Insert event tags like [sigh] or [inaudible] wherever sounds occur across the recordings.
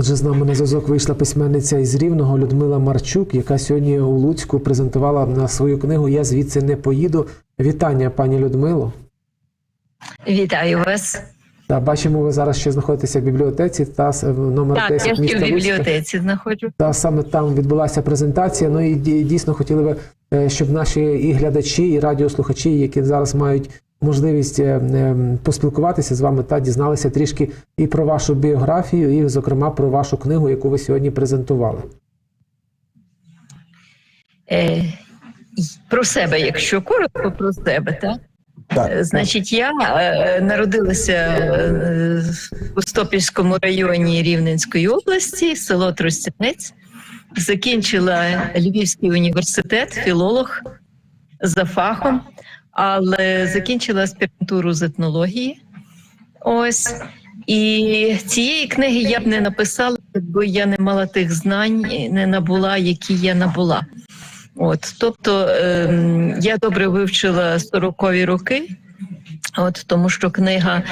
Отже, з нами на зв'язок вийшла письменниця із Рівного Людмила Марчук, яка сьогодні у Луцьку презентувала на свою книгу Я звідси не поїду. Вітання, пані Людмило. Вітаю вас. Та бачимо, ви зараз ще знаходитеся в бібліотеці та номер Так, я 10 ще міста в бібліотеці знаходжу. Та саме там відбулася презентація. Ну і дійсно хотіли би, е, щоб наші і глядачі, і радіослухачі, які зараз мають можливість е, е, поспілкуватися з вами та дізналися трішки і про вашу біографію, і, зокрема, про вашу книгу, яку ви сьогодні презентували. Е, про себе, якщо коротко, про себе, так? Так, Е, Значить, я народилася е, у Стопільському районі Рівненської області, село Тростянець. Закінчила Львівський університет, філолог за фахом, але закінчила аспірантуру з етнології. Ось. І цієї книги я б не написала, якби я не мала тих знань, не набула, які я набула. От, тобто ем, я добре вивчила 40-ві роки, от, тому що книга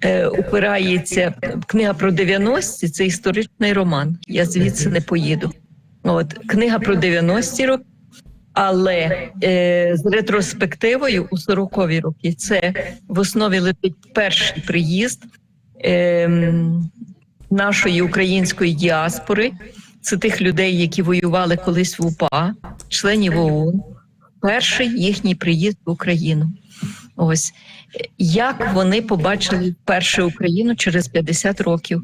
е, упирається, книга про 90-ті – це історичний роман. Я звідси не поїду. От, книга про 90-ті роки, але е, з ретроспективою у 40-ві роки це в основі лежить перший приїзд ем, нашої української діаспори. Це тих людей, які воювали колись в УПА, членів ООН. Перший їхній приїзд в Україну. Ось як вони побачили вперше Україну через 50 років,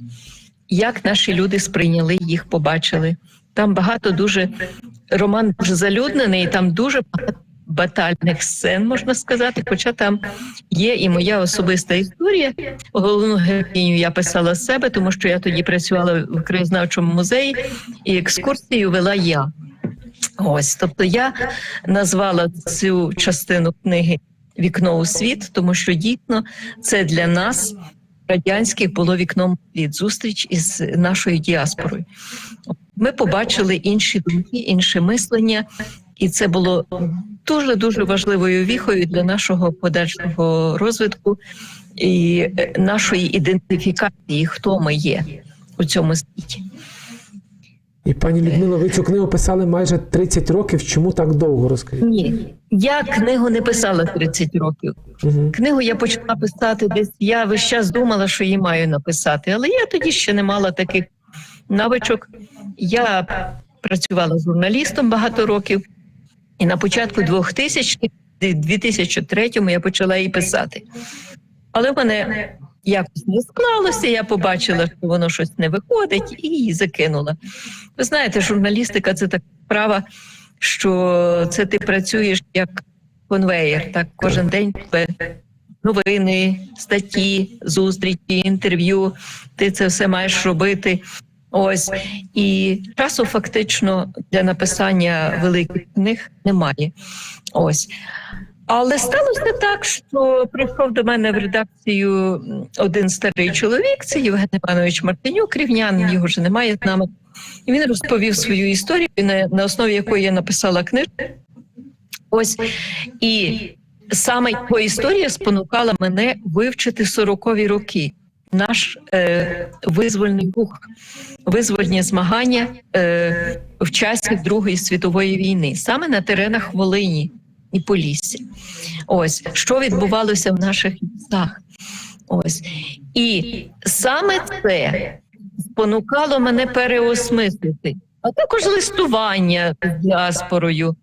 як наші люди сприйняли їх, побачили. Там багато дуже роман дуже залюднений, там дуже багато батальних сцен, можна сказати. Хоча там є і моя особиста історія. Головну героїню я писала себе, тому що я тоді працювала в краєзнавчому музеї, і екскурсію вела я. Ось, тобто я назвала цю частину книги Вікно у світ, тому що дійсно це для нас радянських було вікном світ, зустріч із нашою діаспорою. Ми побачили інші думки, інше мислення, і це було дуже дуже важливою віхою для нашого подальшого розвитку і е, нашої ідентифікації, хто ми є у цьому світі. І пані Людмило, ви цю книгу писали майже 30 років. Чому так довго розкажіть? Ні, я книгу не писала 30 років. Угу. Книгу я почала писати десь. Я весь час думала, що її маю написати, але я тоді ще не мала таких навичок. Я працювала журналістом багато років, і на початку 2000 2003-му я почала її писати. Але в мене якось не склалося. Я побачила, що воно щось не виходить, і її закинула. Ви знаєте, журналістика це така справа, що це ти працюєш як конвеєр. Так кожен день новини, статті, зустрічі, інтерв'ю. Ти це все маєш робити. Ось і часу фактично для написання великих книг немає. Ось. Але сталося так, що прийшов до мене в редакцію один старий чоловік, це Євген Іванович Мартинюк, рівнян, його вже немає з нами. І він розповів свою історію, на, основі якої я написала книжку. Ось і саме його історія спонукала мене вивчити 40-ві роки. Наш е, визвольний рух, визвольні змагання е, в часі Другої світової війни, саме на теренах Волині і Полісся. Ось що відбувалося в наших містах. Ось і саме це спонукало мене переосмислити, а також листування з діаспорою.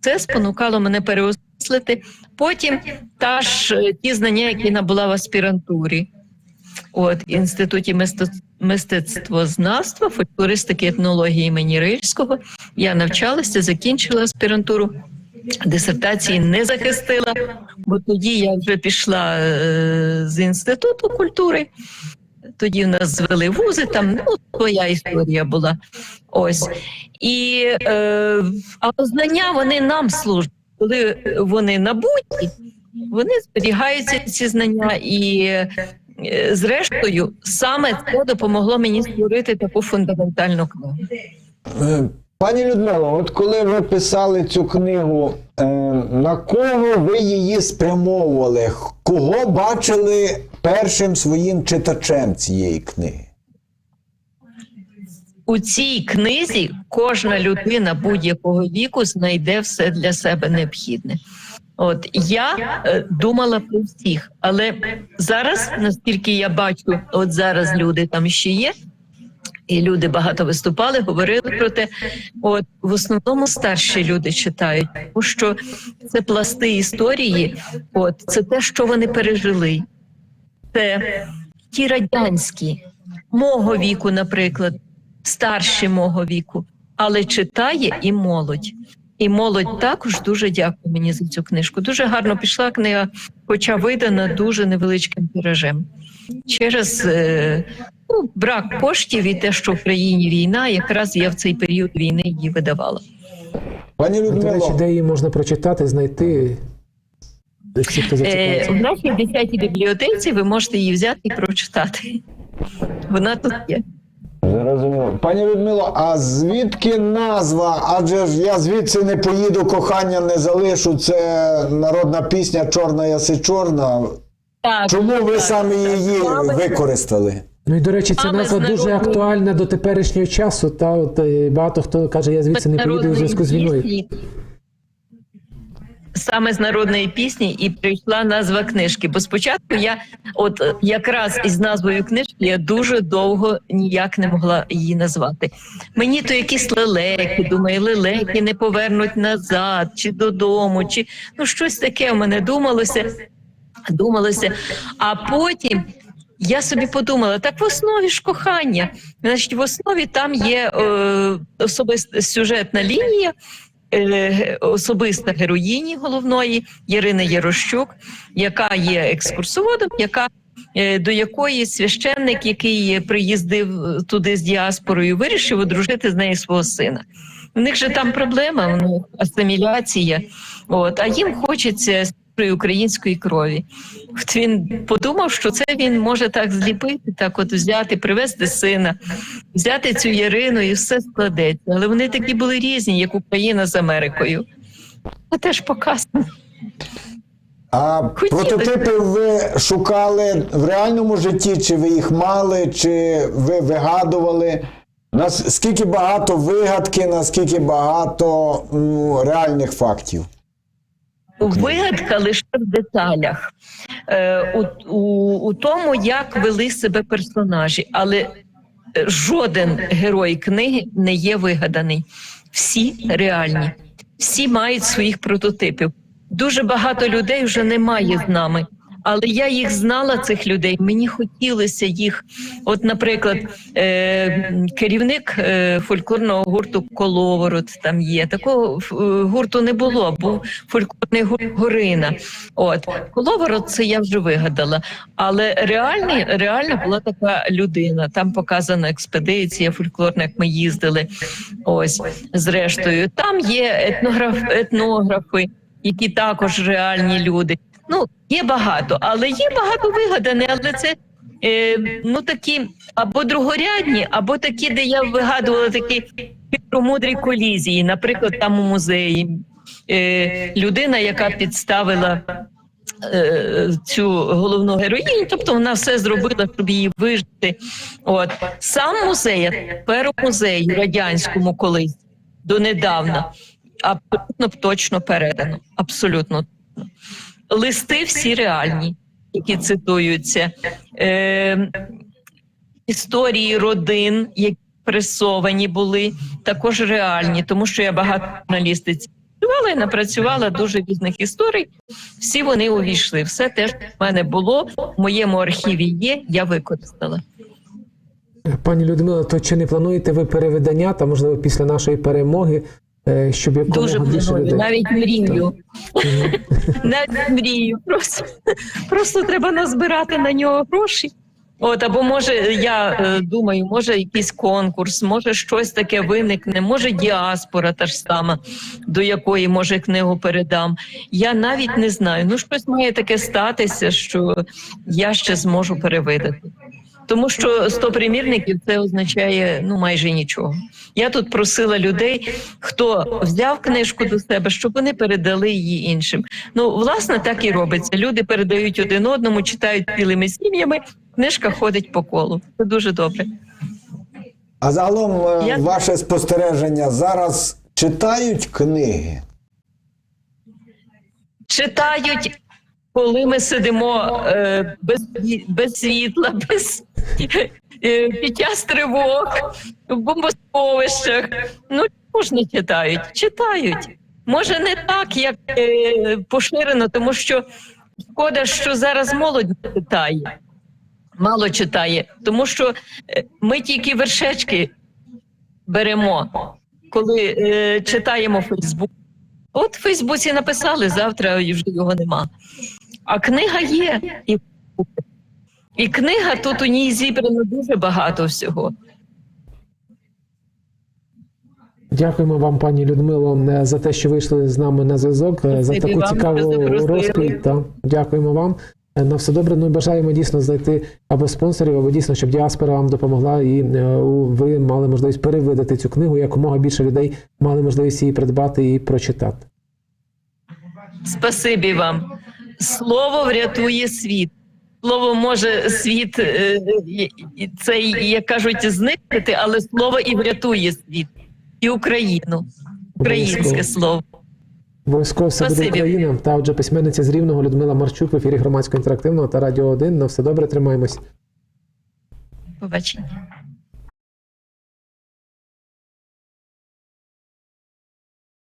Це спонукало мене переосмислити. Потім та ж е, ті знання, які набула в аспірантурі. От інституті мистецтвознавства, фольклористики, етнології імені Рильського. Я навчалася, закінчила аспірантуру. Дисертації не захистила, бо тоді я вже пішла е, з інституту культури. Тоді в нас звели вузи, там ну твоя історія була. Ось і е, але знання вони нам служать, коли вони набуті, вони зберігаються ці знання, і зрештою саме це допомогло мені створити таку фундаментальну книгу. Е, Пані Людмило, от коли ви писали цю книгу, е, на кого ви її спрямовували? Кого бачили першим своїм читачем цієї книги? у цій книзі кожна людина будь-якого віку знайде все для себе необхідне. От я е, думала про всіх, але зараз, наскільки я бачу, от зараз люди там ще є, і люди багато виступали, говорили про те. От в основному старші люди читають, тому що це пласти історії, от це те, що вони пережили. Це ті радянські, мого віку, наприклад, старші мого віку, але читає і молодь. І молодь також дуже дякую мені за цю книжку. Дуже гарно пішла книга, хоча видана дуже невеличким тиражем. Через е, ну, брак коштів і те, що в країні війна, якраз я в цей період війни її видавала. Пані До речі, де її можна прочитати, знайти. Всі, хто Е, в нашій 10-й бібліотеці ви можете її взяти і прочитати. Вона тут є. Зрозуміло. Пані Людмило, а звідки назва? Адже ж я звідси не поїду, кохання не залишу. Це народна пісня Чорна яси чорна. Так, Чому ви саме її Саме- використали? Ну і до речі, ця назва з дуже актуальна до теперішнього часу. Та от е, багато хто каже, я звідси не поїду у зв'язку з війною. пісні. Саме з народної пісні і прийшла назва книжки. Бо спочатку я, от е, якраз із назвою книжки, я дуже довго ніяк не могла її назвати. Мені то якісь лелеки, думаю, лелеки не повернуть назад, чи додому, чи ну щось таке в мене думалося. Думалося. А потім я собі подумала: так в основі ж кохання. Значить, в основі там є е, особиста сюжетна лінія. Е, Особиста героїні головної Ярини Ярощук, яка є екскурсоводом, яка е, до якої священник, який приїздив туди з діаспорою, вирішив одружити з нею свого сина. У них же там проблема, ну асиміляція, от, а їм хочеться української крові. От він подумав, що це він може так зліпити, так от взяти, привезти сина, взяти цю Ярину і все складеться. Але вони такі були різні, як Україна з Америкою. Це теж показано. А Хотіли. прототипи ви шукали в реальному житті, чи ви їх мали, чи ви вигадували? Нас скільки багато вигадки, наскільки багато ну, реальних фактів? Вигадка лише в деталях, е, у, у, у тому, як вели себе персонажі, але е, жоден герой книги не є вигаданий. Всі реальні, всі мають своїх прототипів. Дуже багато людей вже немає з нами. Але я їх знала, цих людей. Мені хотілося їх. От, наприклад, е, керівник е, фольклорного гурту Коловорот там є. Такого е, гурту не було, був фольклорний гурт Горина. От Коловорот це я вже вигадала. Але реальний, реально була така людина. Там показана експедиція фольклорна, як ми їздили. Ось зрештою, там є етнограф, етнографи, які також реальні люди. Ну, є багато, але є багато вигаданих, але це е, ну такі або другорядні, або такі, де я вигадувала такі мудрі колізії. Наприклад, там у музеї е, людина, яка підставила. е, Цю головну героїню, тобто вона все зробила, щоб її вижити. От сам музей, тепер у радянському колись донедавна, абсолютно точно передано. Абсолютно. Листи всі реальні, які цитуються. Е, історії родин, які пресовані були, також реальні, тому що я багато журналістиці працювала і напрацювала дуже різних історій. Всі вони увійшли. Все те, що в мене було в моєму архіві є, я використала. Пані Людмила, то чи не плануєте ви перевидання, та можливо після нашої перемоги, щоб якомога Дуже більше людей? навіть мрію. Навіть мрію. Просто, просто треба назбирати на нього гроші. От, або може, я е, думаю, може якийсь конкурс, може щось таке виникне, може діаспора та ж сама, до якої може книгу передам. Я навіть не знаю. Ну, щось має таке статися, що я ще зможу перевидати. Тому що 100 примірників це означає ну майже нічого. Я тут просила людей, хто взяв книжку до себе, щоб вони передали її іншим. Ну, власне, так і робиться. Люди передають один одному, читають цілими сім'ями. Книжка ходить по колу. Це дуже добре. А загалом е, Я- ваше спостереження зараз читають книги? читають, коли ми сидимо е, без, без світла, [laughs] без під час тривог, в бомбосховищах. Ну, можна читають, читають. Може, не так, як е, поширено, тому що шкода, що зараз молодь читає, мало читає, тому що е, ми тільки вершечки беремо, коли е, читаємо Фейсбук. От в Фейсбуці написали, завтра вже його нема. А книга є. І, і книга тут у ній зібрано дуже багато всього. Дякуємо вам, пані Людмило, е, за те, що вийшли з нами на зв'язок, е, за таку вам, цікаву розповідь. Та. Дякуємо вам. Е, На все добре. Ну і бажаємо дійсно знайти або спонсорів, або дійсно, щоб діаспора вам допомогла, і ви мали можливість перевидати цю книгу, якомога більше людей мали можливість її придбати і прочитати. Спасибі вам. Слово врятує світ. Слово може світ е, і цей, як кажуть, зникнути, але слово і врятує світ і Україну. Українське слово. Обов'язково все буде Україна. Та отже, письменниця з Рівного Людмила Марчук в ефірі громадського інтерактивного та радіо 1. На все добре, тримаємось. Побачення.